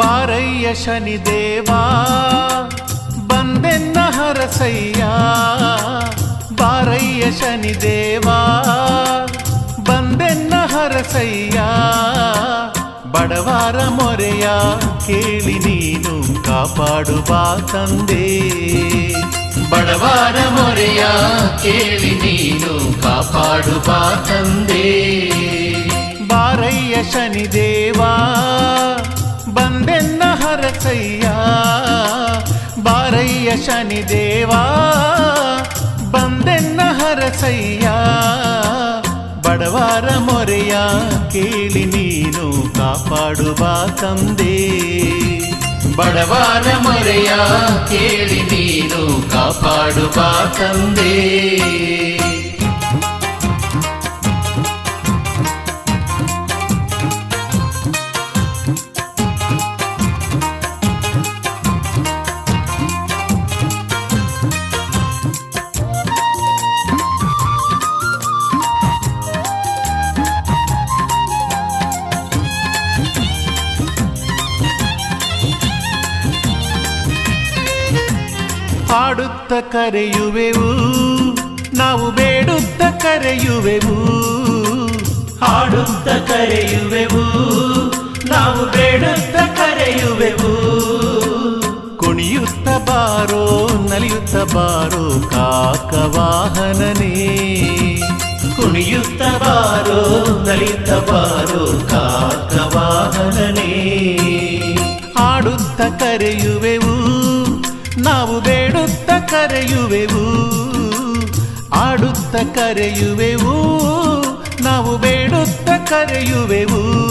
ಬಾರಯ್ಯ ಶನಿದೇವಾ ಬಂದೆನ್ನ ಹರಸಯ್ಯ ಬಾರಯ್ಯ ಶನಿದೇವಾ ಬಂದೆನ್ನ ಹರಸಯ್ಯ ಬಡವಾರ ಮೊರೆಯ ಕೇಳಿ ನೀನು ಕಾಪಾಡುವ ತಂದೆ ಬಡವರ ಮೊರೆಯ ಕೇಳಿ ನೀನು ಕಾಪಾಡುವ ತಂದೆ ಬಾರಯ್ಯ ಶನಿದೇವಾ ಬಂದೆನ್ನ ಹರಸಯ್ಯ ಬಾರಯ್ಯ ಶನಿದೇವಾ ಬಂದೆನ್ನ ಹರಸಯ್ಯ ಬಡವಾರ ಮೊರೆಯ ಕೇಳಿ ನೀನು ಕಾಪಾಡುವ ತಂದೆ. ಬಡವಾರ ಮೊರೆಯ ಕೇಳಿ ನೀನು ಕಾಪಾಡುವ ತಂದೆ. ಹಾಡುತ್ತ ಕರೆಯುವೆವು ನಾವು ಬೇಡುತ್ತ ಕರೆಯುವೆವು ಹಾಡುತ್ತ ಕರೆಯುವೆವು ನಾವು ಬೇಡುತ್ತ ಕರೆಯುವೆವು ಕುಣಿಯುತ್ತ ಬಾರೋ ನಲಿಯುತ್ತ ಬಾರೋ ಕಾಕವಾಹನನೇ ಕುಣಿಯುತ್ತ ಬಾರೋ ನಲಿಯುತ್ತ ಬಾರೋ ಕಾಕವಾಹನನೇ ಹಾಡುತ್ತ ಕರೆಯುವೆವು ನಾವು ಬೇಡುತ್ತ ಕರೆಯುವೆವು ಆಡುತ್ತ ಕರೆಯುವೆವು ನಾವು ಬೇಡುತ್ತ ಕರೆಯುವೆವು.